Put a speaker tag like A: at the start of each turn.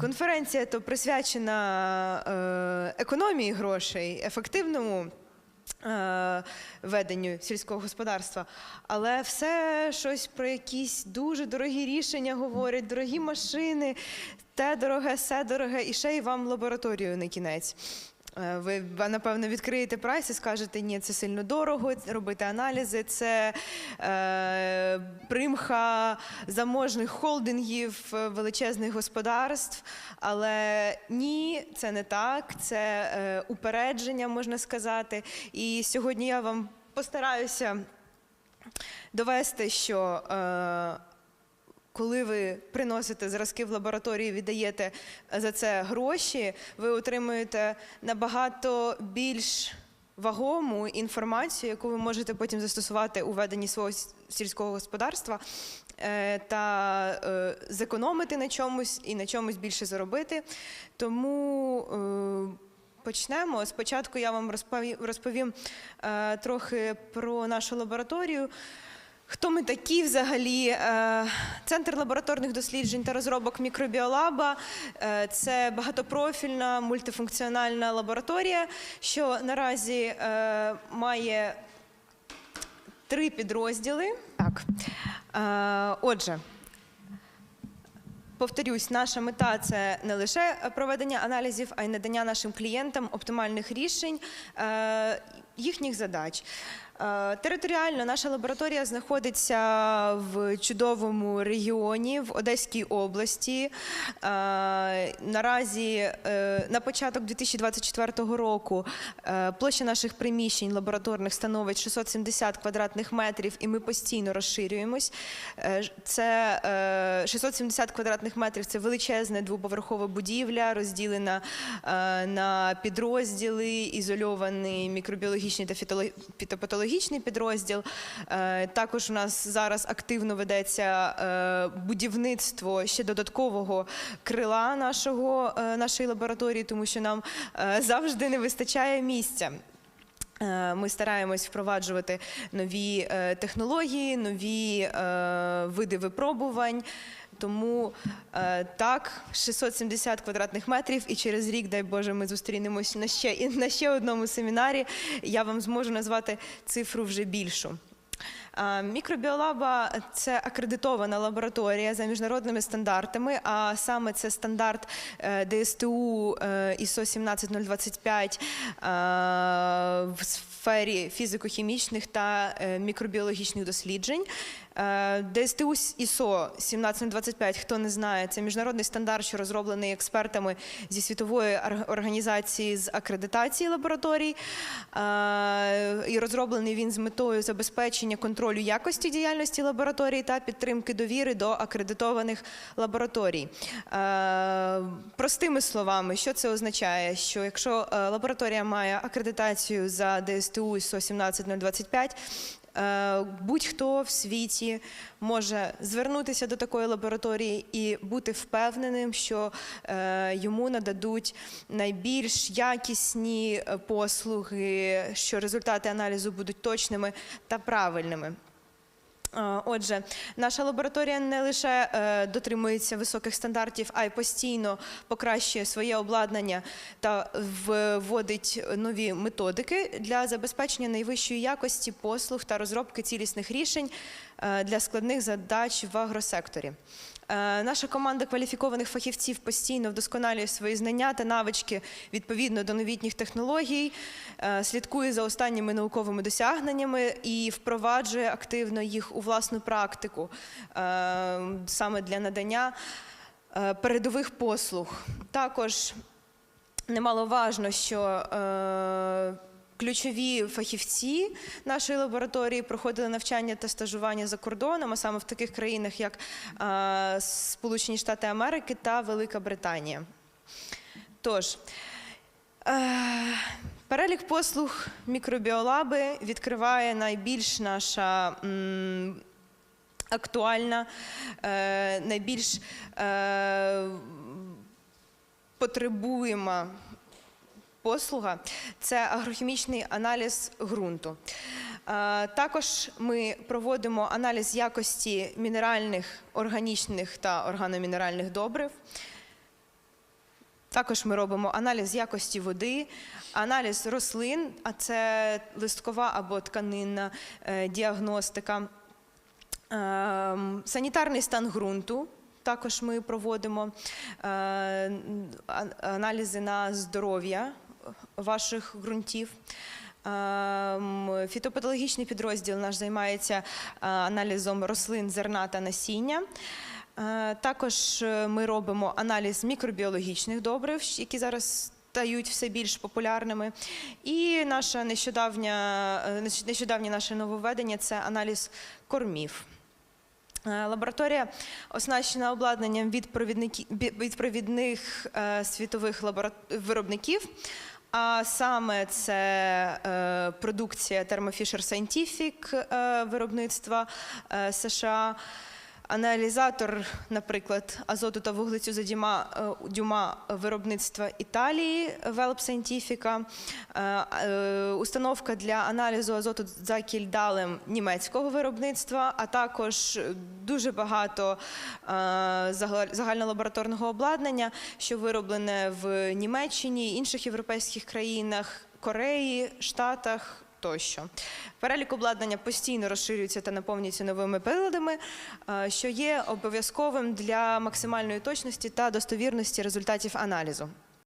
A: Конференція то присвячена е, економії грошей, ефективному е, веденню сільського господарства, але все щось про якісь дуже дорогі рішення говорять, дорогі машини, те дороге, все дороге, і ще й вам лабораторію на кінець. Е, Ви напевно відкриєте прайс і скажете, ні, це сильно дорого, робити аналізи, це е, примха заможних холдингів, е, величезних господарств. Але ні, це не так, це е, упередження, можна сказати. І сьогодні я вам постараюся довести, що. Е, коли ви приносите зразки в лабораторії, віддаєте за це гроші, ви отримуєте набагато більш вагому інформацію, яку ви можете потім застосувати у веденні свого сільського господарства е, та е, зекономити на чомусь і на чомусь більше заробити. Тому е, Почнемо. Спочатку я вам розповім, е, трохи про нашу лабораторію. Хто ми такі взагалі? Е, Центр лабораторних досліджень та розробок мікробіолаба е, це багатопрофільна мультифункціональна лабораторія, що наразі е, має три підрозділи. Так. Отже, Повторюсь, наша мета це не лише проведення аналізів, а й надання нашим клієнтам оптимальних рішень їхніх задач. Е, Територіально наша лабораторія знаходиться в чудовому регіоні в Одеській області. Е, Наразі е, на початок 2024 року площа наших приміщень лабораторних становить 670 квадратних метрів, і ми постійно розширюємось. Це е, 670 квадратних метрів це величезна двоповерхова будівля, розділена на підрозділи, ізольований мікробіологічний та фітоло- фітопатологічний підрозділ. Е, Також у нас зараз активно ведеться е, будівництво ще додаткового крила нашого, е, нашої лабораторії, тому що нам завжди не вистачає місця. Ми стараємось впроваджувати нові технології, нові види випробувань. Тому е, так, 670 квадратних метрів, і через рік, дай Боже, ми зустрінемось на ще на ще одному семінарі. Я вам зможу назвати цифру вже більшу. Мікробіолаба це акредитована лабораторія за міжнародними стандартами, а саме це стандарт е, ДСТУ е, ISO 17025 е, в сфері фізико-хімічних та е, мікробіологічних досліджень. Е, ДСТУ ISO 17025, хто не знає, це міжнародний стандарт, що розроблений експертами зі світової організації з акредитації лабораторій. Е, І розроблений він з метою забезпечення контролю якості діяльності лабораторій та підтримки довіри до акредитованих лабораторій. Простими словами, що це означає? Що якщо лабораторія має акредитацію за ДСТУ ISO 17025, Е, Будь-хто в світі може звернутися до такої лабораторії і бути впевненим, що е, йому нададуть найбільш якісні е, послуги, що результати аналізу будуть точними та правильними. Отже, наша лабораторія не лише е, дотримується високих стандартів, а й постійно покращує своє обладнання та вводить нові методики для забезпечення найвищої якості послуг та розробки цілісних рішень е, для складних задач в агросекторі. Е, Наша команда кваліфікованих фахівців постійно вдосконалює свої знання та навички відповідно до новітніх технологій, е, слідкує за останніми науковими досягненнями і впроваджує активно їх у власну практику е, саме для надання передових послуг. Також немаловажно, що ключові фахівці нашої лабораторії проходили навчання та стажування за кордоном, а саме в таких країнах, як е, Сполучені Штати Америки та Велика Британія. Тож, е, перелік послуг мікробіолаби відкриває найбільш наша. Актуальна, е, найбільш потребуєма послуга це агрохімічний аналіз ґрунту. Е, Також ми проводимо аналіз якості мінеральних, органічних та органомінеральних добрив. Також ми робимо аналіз якості води, аналіз рослин, а це листкова або тканинна е, діагностика. Ем, Санітарний стан ґрунту. Також ми проводимо е, аналізи на здоров'я ваших ґрунтів. Ем, Фітопатологічний підрозділ наш займається е, аналізом рослин, зерна та насіння. Е, Також е, ми робимо аналіз мікробіологічних добрив, які зараз стають все більш популярними. І наша нещодавня, нещодавнє наше нововведення це аналіз кормів. Лабораторія оснащена обладнанням від, провідних світових виробників. А саме це е, продукція Thermo Fisher Scientific е, виробництва е, США, аналізатор, наприклад, азоту та вуглецю за дюма, е, дюма виробництва Італії Велп Scientifica, е, е, установка для аналізу азоту за кільдалем німецького виробництва, а також дуже багато загальнолабораторного обладнання, що вироблене в Німеччині, інших європейських країнах, Кореї, Штатах. Тощо перелік обладнання постійно розширюється та наповнюється новими приладами, е, що є обов'язковим для максимальної точності та достовірності результатів аналізу.